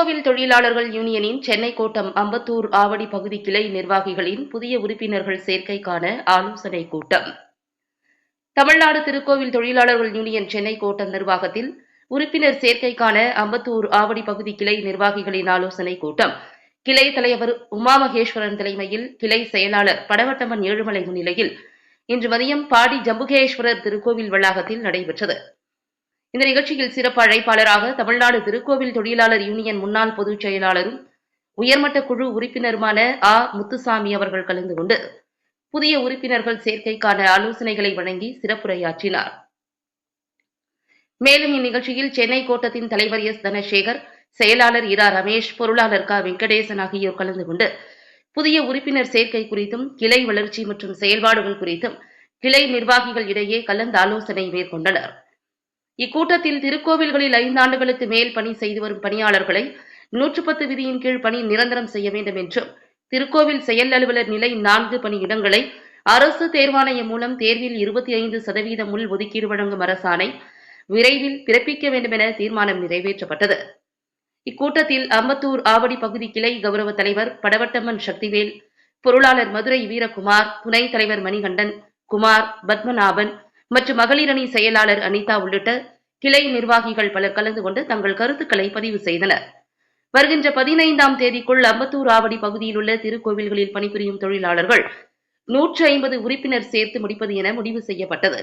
கோவில் தொழிலாளர்கள் யூனியனின் சென்னை கோட்டம் அம்பத்தூர் ஆவடி பகுதி கிளை நிர்வாகிகளின் புதிய உறுப்பினர்கள் சேர்க்கைக்கான ஆலோசனைக் கூட்டம். தமிழ்நாடு திருக்கோவில் தொழிலாளர்கள் யூனியன் சென்னை கோட்டம் நிர்வாகத்தில் உறுப்பினர் சேர்க்கைக்கான அம்பத்தூர் ஆவடி பகுதி கிளை நிர்வாகிகளின் ஆலோசனைக் கூட்டம். கிளை தலைவர் உமா மகேஸ்வரன் தலைமையில் கிளை செயலாளர் படவட்டமன் ஏழுமலை முன்னிலையில் இன்று மதியம் பாடி ஜம்புகேஸ்வரர் திருக்கோவில் வளாகத்தில் நடைபெற்றது. இந்த நிகழ்ச்சியில் சிறப்பு அழைப்பாளராக தமிழ்நாடு திருக்கோவில் தொழிலாளர் யூனியன் முன்னாள் பொதுச் செயலாளரும் உயர்மட்ட குழு உறுப்பினருமான ஆ. முத்துசாமி அவர்கள் கலந்து கொண்டு புதிய உறுப்பினர்கள் சேர்க்கைக்கான ஆலோசனைகளை வழங்கி சிறப்புரையாற்றினார். மேலும் இந்நிகழ்ச்சியில் சென்னை கோட்டத்தின் தலைவர் எஸ். தனசேகர் செயலாளர் இரா. ரமேஷ் பொருளாளர் க. வெங்கடேசன் ஆகியோர் கலந்து கொண்டு புதிய உறுப்பினர் சேர்க்கை குறித்தும் கிளை வளர்ச்சி மற்றும் செயல்பாடுகள் குறித்தும் கிளை நிர்வாகிகள் இடையே கலந்து ஆலோசனை மேற்கொண்டனர். இக்கூட்டத்தில் திருக்கோவில்களில் ஐந்தாண்டுகளுக்கு மேல் பணி செய்து வரும் பணியாளர்களை நூற்று பத்து விதியின் கீழ் பணி நிரந்தரம் செய்ய வேண்டும் என்றும் திருக்கோவில் செயல் அலுவலர் நிலை நான்கு பணியிடங்களை அரசு தேர்வாணையம் மூலம் தேர்வில் இருபத்தி ஐந்து சதவீதம் உள் ஒதுக்கீடு வழங்கும் அரசாணை விரைவில் பிறப்பிக்க வேண்டும் என தீர்மானம் நிறைவேற்றப்பட்டது. இக்கூட்டத்தில் அம்பத்தூர் ஆவடி பகுதி கிளை கௌரவ தலைவர் படவட்டம்மன் சக்திவேல் பொருளாளர் மதுரை வீரகுமார் துணைத் தலைவர் மணிகண்டன் குமார் பத்மநாபன் மற்றும் மகளிர் அணி செயலாளர் அனிதா உள்ளிட்ட கிளை நிர்வாகிகள் பலர் கலந்து கொண்டு தங்கள் கருத்துக்களை பதிவு செய்தனர். வருகின்ற பதினைந்தாம் தேதிக்குள் அம்பத்தூர் ஆவடி பகுதியில் உள்ள திருக்கோவில்களில் பணிபுரியும் தொழிலாளர்கள் நூற்றி ஐம்பது உறுப்பினர் சேர்த்து முடிப்பது என முடிவு செய்யப்பட்டது.